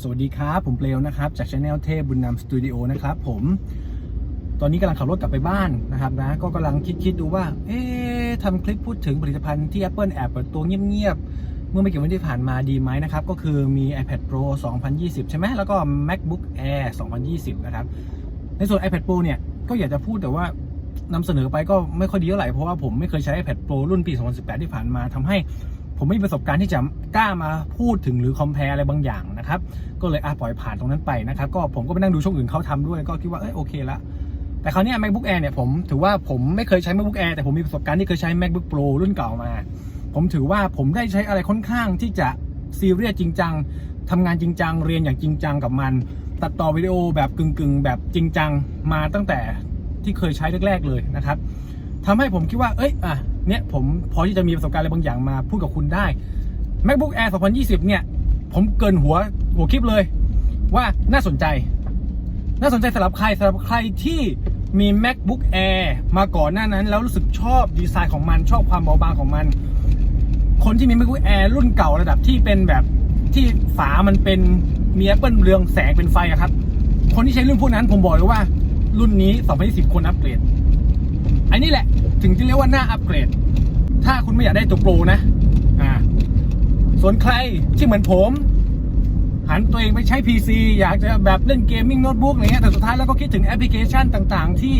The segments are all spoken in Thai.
สวัสดีครับ ผมเปลวนะครับ จากช anel เทพบุญนำสตูดิโอนะครับผม ตอนนี้กำลังขับรถกลับไปบ้านนะครับนะ ก็กำลังคิดๆดูว่า เอ๊ะทำคลิปพูดถึงผลิตภัณฑ์ที่ Apple แอบเปิดตัวเงียบๆ เมื่อไม่กี่วันที่ผ่านมาดีไหมนะครับ ก็คือมี iPad Pro 2020 ใช่ไหมแล้วก็ MacBook Air 2020 นะครับ ในส่วน iPad Pro เนี่ย ก็อยากจะพูดแต่ว่านำเสนอไปก็ไม่ค่อยดีเท่าไหร่เพราะว่าผมไม่เคยใช้ iPad Pro รุ่นปี 2018 ที่ผ่านมาทำให้ ผมไม่มีประสบการณ์ที่จะกล้ามาพูดถึงหรือคอมเพลอะไรบางอย่างนะครับ ก็เลยอะปล่อยผ่านตรงนั้นไปนะครับก็ผมก็ไปนั่งดูช่องอื่นเขาทำด้วย ก็คิดว่าเอ้ยโอเคละแต่คราวนี้ MacBook Air เนี่ยผมถือว่าผมไม่เคยใช้ MacBook Air แต่ผมมีประสบการณ์ที่เคยใช้ MacBook Pro รุ่นเก่ามา ผมถือว่าผมได้ใช้อะไรค่อนข้างที่จะซีเรียสจริงจังทำงานจริงจังเรียนอย่างจริงจังกับมัน ตัดต่อวิดีโอแบบกึ่งๆ แบบจริงจังมาตั้งแต่ที่เคยใช้แรกๆเลยนะครับทำให้ผมคิดว่าเอ้ยอะ เนี่ยผมพอที่จะมีประสบการณ์อะไรบางอย่างมาพูดกับคุณได้ MacBook Air 2020 เนี่ย ผมเกินหัวหัวคลิปเลย ว่าน่าสนใจ น่าสนใจสำหรับใครสำหรับใครที่มี MacBook Air มาก่อนหน้านั้น แล้วรู้สึกชอบดีไซน์ของมันชอบความเบาบางของมัน คนที่มี MacBook Air รุ่นเก่าระดับที่เป็นแบบที่ฝามันเป็นมี Apple เรืองแสงเป็นไฟอะครับ คนที่ใช้รุ่นพวกนั้นผมบอกเลยว่า รุ่นนี้ 2020ควรอัปเกรด อันนี้แหละ ถึงที่เรียกว่าหน่าอัปเกรด ถ้าคุณไม่อยากได้ตัวโปรนะอ่าส่วนใครที่เหมือนผมหันตัวเองไปใช้ PC อยากจะแบบเล่นเกมมิ่งโน้ตบุ๊กอะไรเงี้ยแต่สุดท้ายแล้วก็คิดถึงแอปพลิเคชันต่างๆ ที่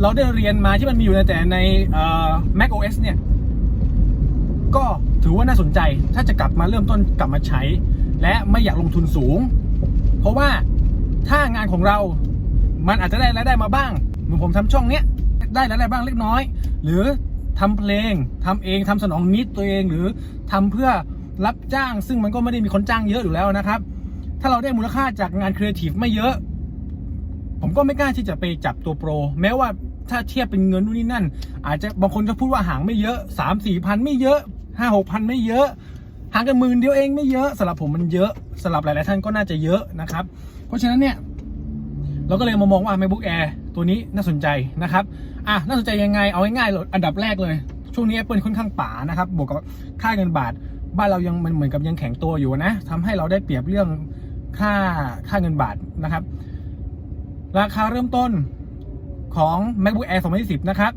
เราได้เรียนมาที่มันมีอยู่ในแต่ในเอ่อ Mac OS เนี่ย ก็ถือว่าน่าสนใจ ถ้าจะกลับมาเริ่มต้นกลับมาใช้ และไม่อยากลงทุนสูง เพราะว่าถ้างานของเรามันอาจจะได้รายได้มาบ้าง เหมือนผมทำช่องเนี้ย ได้รายได้บ้างเล็กน้อย หรือทำเพลงทำเองทำสนองนิดตัวเองหรือทำเพื่อรับจ้าง ซึ่งมันก็ไม่ได้มีคนจ้างเยอะอยู่แล้วนะครับ ถ้าเราได้มูลค่าจากงานครีเอทีฟไม่เยอะ ผมก็ไม่กล้าที่จะไปจับตัวโปร แม้ว่าถ้าเทียบเป็นเงินนู่นนี่นั่น อาจจะบางคนก็พูดว่าห่างไม่เยอะสามสี่พันไม่เยอะห้าหกพันไม่เยอะห่างกันหมื่นเดียวเองไม่เยอะสำหรับผมมันเยอะสำหรับหลาย ๆ ท่านก็น่าจะเยอะนะครับ เพราะฉะนั้นเนี่ย เราก็เลยมามองว่า MacBook Air ตัวนี้น่าสนใจนะครับ อะน่าสนใจยังไงเอาง่ายๆเลยอันดับแรกเลย ช่วงนี้ Apple ค่อนข้างป่านะครับบวกกับค่าเงินบาท บ้านเรายังมันเหมือนกับยังแข็งตัวอยู่นะทำให้เราได้เปรียบเรื่องค่าค่าเงินบาทนะครับ ราคาเริ่มต้นของ MacBook Air 2020 นะครับ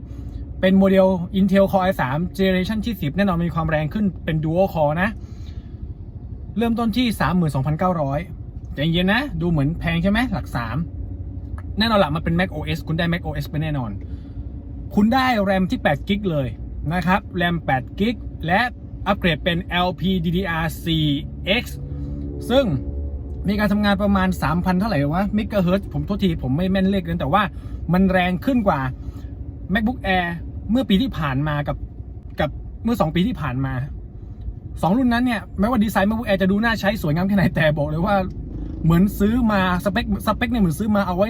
เป็นโมเดล Intel Core i3 Generation ที่ 10 แน่นอนมีความแรงขึ้นเป็น Dual Core นะ เริ่มต้นที่ 32,900ใจเย็นนะ ดูเหมือนแพงใช่ไหมหลัก 3 แน่นอนละมันเป็น Mac OS คุณได้ Mac OS ไปแน่นอน คุณได้แรมที่8กิกเลยนะครับแรม8กิกและอัปเกรดเป็น LPDDR4X ซึ่งมีการทำงานประมาณ 3,000 เท่าไหร่วะเมกะเฮิรตซ์ผมโทษที ผมไม่แม่นเลขนั้นแต่ว่ามันแรงขึ้นกว่า MacBook Air เมื่อปีที่ผ่านมากับกับเมื่อ 2 ปีที่ผ่านมาสองรุ่นนั้นเนี่ยแม้ว่าดีไซน์ MacBook Air จะดูน่าใช้สวยงามแค่ไหนแต่บอกเลยว่าเหมือนซื้อมาสเปคสเปคเนี่ยเหมือนซื้อมาเอาไว้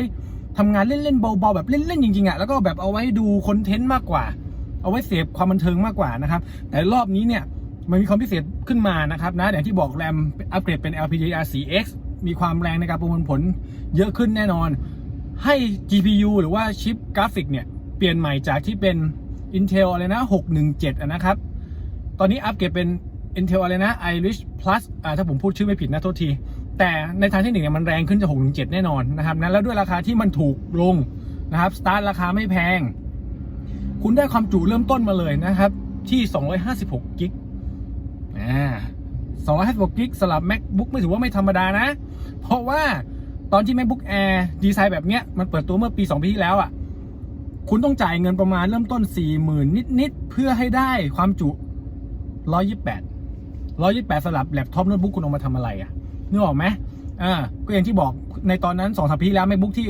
ทำงานเล่นๆเบาๆแบบเล่นๆจริงๆอะ่ะแล้วก็แบบเอาไว้ดูคอนเทนต์มากกว่า เอาไว้เสพความบันเทิงมากกว่านะครับ แต่รอบนี้เนี่ยมันมีความพิเศษขึ้นมานะครับนะอย่างที่บอกแรมอัปเกรดเป็น LPDDR4X มีความแรงในการประมวลผลเยอะขึ้นแน่นอน ให้ GPU หรือว่าชิปกราฟิกเนี่ย เปลี่ยนใหม่จากที่เป็น Intel อะไรนะ 617 นะครับ ตอนนี้อัปเกรดเป็น Intel อะไรนะ Iris Plus อ่าถ้าผมพูดชื่อไม่ผิดนะโทษที แต่ในทางเทคนิคเนี่ยมันแรงขึ้นจาก617แน่นอนนะครับนะแล้วด้วยราคาที่มันถูกลงนะครับสตาร์ทราคาไม่แพง คุณได้ความจุเริ่มต้นมาเลยนะครับ ที่ 256กิกอ่า256กิกสำหรับ MacBook ไม่ถือว่าไม่ธรรมดานะ เพราะว่าตอนที่ MacBook Air ดีไซน์แบบเนี้ยมันเปิดตัวเมื่อปี 2 ปีที่แล้วอะ่ะคุณต้องจ่ายเงินประมาณเริ่มต้น 40,000 นิด ๆ เพื่อให้ได้ความจุ 128 128สำหรับแล็ปท็อปโน้ตบุ๊กคุณเอามาทำอะไรอะ่ะ นึกออกไหมอ่าก็อย่างที่บอกในตอนนั้น2องสปีที่แล้ว MacBook ที่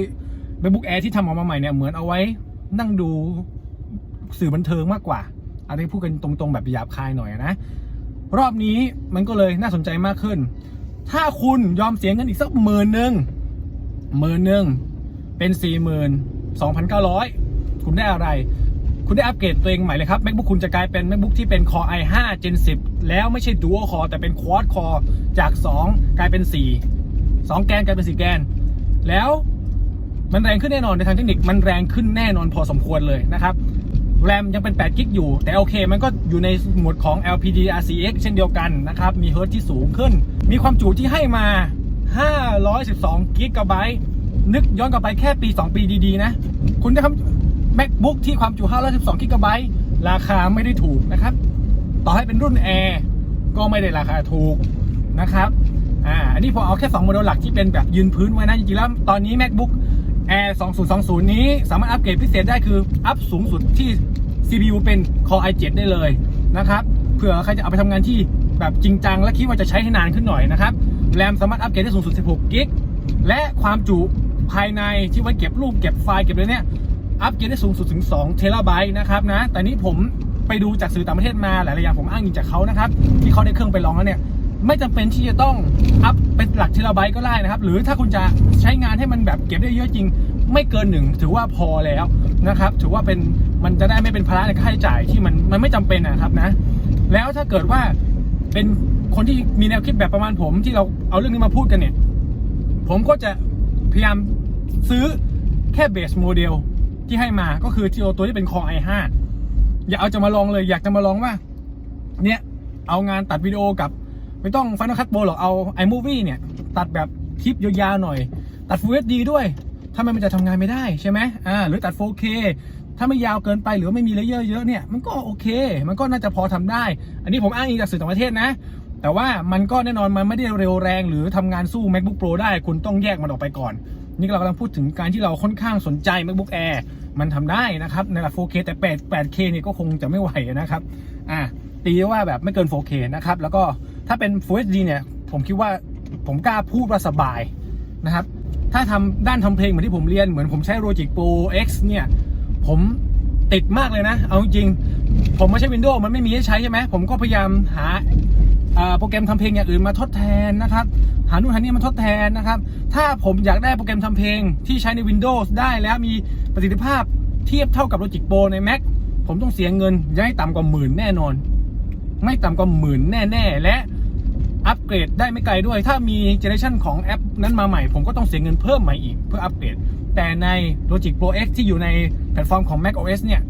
MacBook Air ที่ทำออกมาใหม่เนี่ยเหมือนเอาไว้นั่งดูสื่อบันเทิงมากกว่าอันนี้พูดกันตรงๆแบบหยาบคายหน่อยนะ รอบนี้มันก็เลยน่าสนใจมากขึ้น ถ้าคุณยอมเสียเงินอีกสักหมื่นหนึ่งหมื่นหนึ่งเป็นสี่หมื่นสองพันเก้าร้อยคุณได้อะไร คุณได้อัปเกรดตัวเองใหม่เลยครับ MacBook คุณจะกลายเป็น MacBook ที่เป็น Core i5 Gen 10 แล้วไม่ใช่ Dual Core แต่เป็น Quad Core จาก 2 กลายเป็น 4 2 แกนกลายเป็น 4 แกน แล้วมันแรงขึ้นแน่นอนในทางเทคนิคมันแรงขึ้นแน่นอนพอสมควรเลยนะครับแรมยังเป็น8กิกอยู่ แต่โอเค มันก็อยู่ในหมวดของ LPDDR4X เช่นเดียวกันนะครับ มีเฮิร์ตที่สูงขึ้น มีความจุที่ให้มา 512กิกะไบต์นึกย้อนกลับไปแค่ปี 2 ปีดี ๆ นะ คุณได้ค MacBook ที่ความจุ512กิกะไบต์ราคาไม่ได้ถูกนะครับ ต่อให้เป็นรุ่น Air ก็ไม่ได้ราคาถูกนะครับ อ่า อันนี้ผมเอาแค่ 2 โมเดลหลักที่เป็นแบบยืนพื้นไว้นะ จริงๆ แล้วตอนนี้ MacBook Air 2020 นี้สามารถอัปเกรดพิเศษได้คือ อัพสูงสุดที่ CPU เป็น Core i7 ได้เลยนะครับ เผื่อใครจะเอาไปทำงานที่แบบจริงจัง และคิดว่าจะใช้ให้นานขึ้นหน่อยนะครับแรมสามารถอัปเกรดได้สูงสุด 16 กิก และความจุภายในที่ไว้เก็บรูปเก็บไฟล์เก็บอะไรเนี่ย อัปเกรดได้สูงสุดถึง 2 เทราไบต์นะครับนะ แต่นี้ผมไปดูจากสื่อต่างประเทศมาหลายๆอย่างผมอ้างอิงจากเขานะครับ ที่เขาได้เครื่องไปลองแล้วเนี่ย ไม่จำเป็นที่จะต้องอัพเป็นหลักเทราไบต์ก็ได้นะครับ หรือถ้าคุณจะใช้งานให้มันแบบเก็บได้เยอะจริง ไม่เกินหนึ่งถือว่าพอแล้วนะครับ ถือว่าเป็นมันจะได้ไม่เป็นภาระในค่าใช้จ่ายที่มันมันไม่จำเป็นนะครับนะ แล้วถ้าเกิดว่าเป็นคนที่มีแนวคิดแบบประมาณผมที่เราเอาเรื่องนี้มาพูดกันเนี่ย ผมก็จะพยายามซื้อแค่เบสโมเดล ที่ให้มาก็คือที่เอาตัวที่เป็น Core i5 อย่าเอาจะมาลองเลยอยากจะมาลองว่า เนี่ย เอางานตัดวิดีโอกับ ไม่ต้อง Final Cut Pro หรอกเอา iMovie เนี่ย ตัดแบบคลิปยาวๆหน่อย ตัด Full HD ด้วยถ้ามันจะทำงานไม่ได้ใช่ไหมอ่าหรือตัด 4K ถ้าไม่ยาวเกินไปหรือไม่มีเลเยอร์เยอะเนี่ยมันก็โอเค มันก็น่าจะพอทำได้ อันนี้ผมอ้างอิงจากสื่อต่างประเทศนะแต่ว่ามันก็แน่นอนมันไม่ได้เร็วแรงหรือทำงานสู้ MacBook Pro ได้คุณต้องแยกมันออกไปก่อน นี่เรากำลังพูดถึงการที่เราค่อนข้างสนใจ MacBook Air มันทำได้นะครับในระดับ 4K แต่ 8 8K เนี่ยก็คงจะไม่ไหวนะครับอะตีว่าแบบไม่เกิน 4K นะครับ แล้วก็ถ้าเป็น Full HD เนี่ย ผมคิดว่าผมกล้าพูดว่าสบายนะครับ ถ้าทำด้านทำเพลงเหมือนที่ผมเรียน เหมือนผมใช้ Logic Pro X เนี่ย ผมติดมากเลยนะ เอาจริง ผมไม่ใช่ Windows มันไม่มีให้ใช้ใช่ไหม ผมก็พยายามหา โปรแกรมทำเพลงอย่างอื่นมาทดแทนนะครับหานู่นหานี่มาทดแทนนะครับ ถ้าผมอยากได้โปรแกรมทำเพลงที่ใช้ใน Windows ได้แล้วมีประสิทธิภาพเทียบเท่ากับ Logic Pro ใน Mac ผมต้องเสียเงินยังให้ต่ำกว่าหมื่นแน่นอน ไม่ต่ำกว่าหมื่นแน่ๆ และอัปเกรดได้ไม่ไกลด้วย ถ้ามีเจเนอเรชันของแอปนั้นมาใหม่ ผมก็ต้องเสียเงินเพิ่มใหม่อีกเพื่ออัปเกรด แต่ใน Logic Pro X ที่อยู่ในแพลตฟอร์มของ Mac OS เนี่ย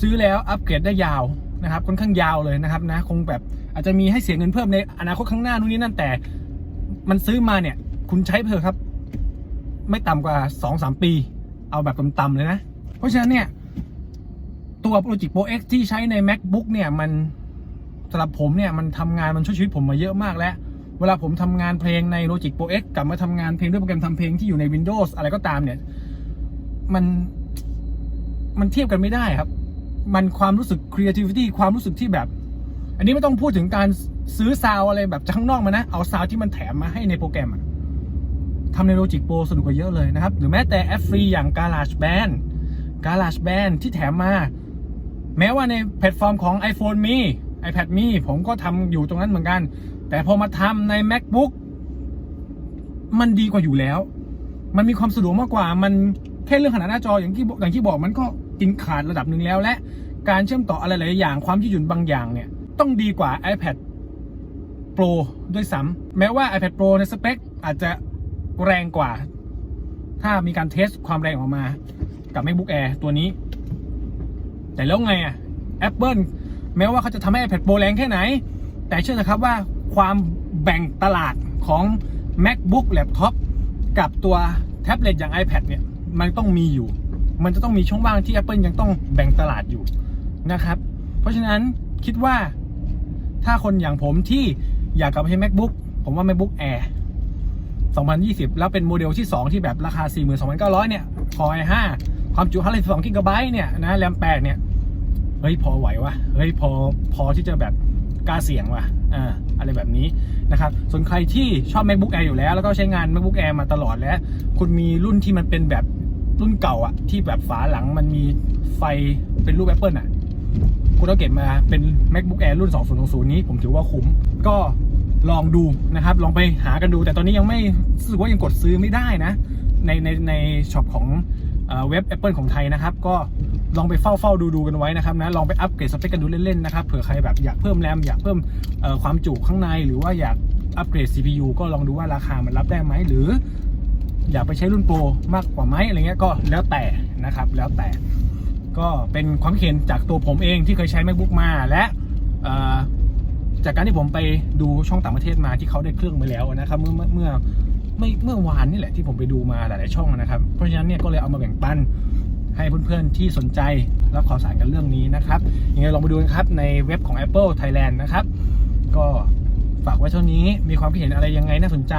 ซื้อแล้วอัปเกรดได้ยาวนะครับค่อนข้างยาวเลยนะครับนะ คงแบบ อาจจะมีให้เสียเงินเพิ่มในอนาคตข้างหน้านู่นนี่นั่นแต่ มันซื้อมาเนี่ย คุณใช้เพิ่ครับ ไม่ต่ำกว่า2-3ปี เอาแบบต่ำๆเลยนะ เพราะฉะนั้นเนี่ย ตัว Logic Pro X ที่ใช้ใน MacBook เนี่ยมันสำหรับผมเนี่ยมันทำงานมันช่วยชีวิตผมมาเยอะมากแล้ว เวลาผมทำงานเพลงใน Logic Pro X กลับมาทำงานเพลงด้วยโปรแกรมทำเพลงที่อยู่ใน Windows อะไรก็ตามเนี่ย มันมันเทียบกันไม่ได้ครับ มันความรู้สึก creativity ความรู้สึกที่แบบ อันนี้ไม่ต้องพูดถึงการซื้อซาวอะไรแบบจากข้างนอกมานะ เอาซาวที่มันแถมมาให้ในโปรแกรมอะทำใน Logic Pro สนุกกว่าเยอะเลยนะครับ หรือแม้แต่แอปฟรีอย่าง GarageBand GarageBand ที่แถมมา แม้ว่าในแพลตฟอร์มของ iPhone มี iPad มี ผมก็ทำอยู่ตรงนั้นเหมือนกัน แต่พอมาทำใน MacBook มันดีกว่าอยู่แล้ว มันมีความสะดวกมากกว่า มันแค่เรื่องขนาดหน้าจออย่างที่อย่างที่บอกมันก็กินขาดระดับหนึ่งแล้วและการเชื่อมต่ออะไรหลายอย่างความยืดหยุ่นบางอย่างเนี่ย ต้องดีกว่า iPad Pro ด้วยซ้ำแม้ว่า iPad Pro ในสเปคอาจจะแรงกว่า ถ้ามีการเทสความแรงออกมากับ MacBook Air ตัวนี้ แต่แล้วไงอะ Apple แม้ว่าเขาจะทำให้ iPad Pro แรงแค่ไหน แต่เชื่อนะครับว่าความแบ่งตลาดของ MacBook Laptop กับตัวแท็บเล็ตอย่าง iPad เนี่ย มันต้องมีอยู่ มันจะต้องมีช่องว่างที่ Apple ยังต้องแบ่งตลาดอยู่นะครับ เพราะฉะนั้นคิดว่า ถ้าคนอย่างผมที่อยากกลับไปใช้ MacBook ผมว่า MacBook Air 2020 แล้วเป็นโมเดลที่ 2 ที่แบบราคา 42,900 เนี่ย Core i5 ความจุ512 g b เนี่ยนะแรม8เนี่ย เฮ้ย พอไหววะเฮ้ย พอพอที่จะแบบกล้าเสี่ยงวะอ่าอะไรแบบนี้นะครับ ส่วนใครที่ชอบ MacBook Air อยู่แล้ว แล้วก็ใช้งาน MacBook Air มาตลอดแล้ว คุณมีรุ่นที่มันเป็นแบบรุ่นเก่าอะที่แบบฝาหลังมันมีไฟเป็นรูป Apple อะ คุณเอาเก็บมาเป็น MacBook Air รุ่น 2020 นี้ผมถือว่าคุ้ม ก็ลองดูนะครับ ลองไปหากันดู แต่ตอนนี้ยังไม่รู้สึกว่ายังกดซื้อไม่ได้นะ ในในในช็อปของเว็บ Apple ของไทยนะครับ ก็ลองไปเฝ้าเฝ้าดูดูกันไว้นะครับนะลองไปอัปเกรดสเปคกันดูเล่นๆนะครับเผื่อใครแบบอยากเพิ่มแรมอยากเพิ่มความจุข้างในหรือว่าอยากอัปเกรด CPU ก็ลองดูว่าราคามันรับได้ไหมหรือ อยากไปใช้รุ่นโปรมากกว่าไหมอะไรเงี้ยก็แล้วแต่นะครับ แล้วแต่ ก็เป็นความเห็นจากตัวผมเองที่เคยใช้ MacBook มาและจากการที่ผมไปดูช่องต่างประเทศมาที่เขาได้เครื่องไปแล้วนะครับเมื่อเมื่อเมื่อไม่เมื่อวานนี่แหละที่ผมไปดูมาหลาย ๆ ช่องนะครับ เพราะฉะนั้นเนี่ยก็เลยเอามาแบ่งปันให้เพื่อน ๆ ที่สนใจรับข่าวสารกันเรื่องนี้นะครับยังไงลองไปดูนะครับในเว็บของ Apple Thailand นะครับ ก็ฝากไว้เท่านี้มีความคิดเห็นอะไรยังไงน่าสนใจ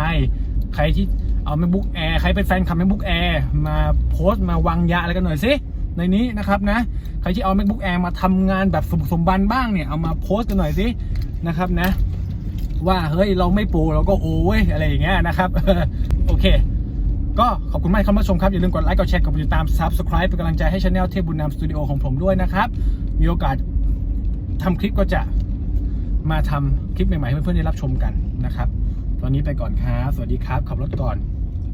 ใครที่เอา MacBook Air ใครเป็นแฟนคลับ MacBook Air มาโพสต์มาวางยาอะไรกันหน่อยสิ ในนี้นะครับนะ ใครที่เอา MacBook Air มาทำงานแบบสมสมบันบ้างเนี่ย เอามาโพสต์กันหน่อยสินะครับนะ ว่าเฮ้ยเราไม่โปรเราก็โอ้ยอะไรอย่างเงี้ยนะครับ โอเค ก็ขอบคุณมากที่เข้ามาชมครับ อย่าลืมกดไลค์กดแชร์กดติดตาม Subscribe เป็นกำลังใจให้ช anel เทพบุญนำสตูดิโอของผมด้วยนะครับ มีโอกาสทำคลิปก็จะมาทำคลิปใหม่ๆให้เพื่อนๆได้รับชมกันนะครับ ตอนนี้ไปก่อนครับ สวัสดีครับ ขับรถก่อน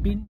ปิ้น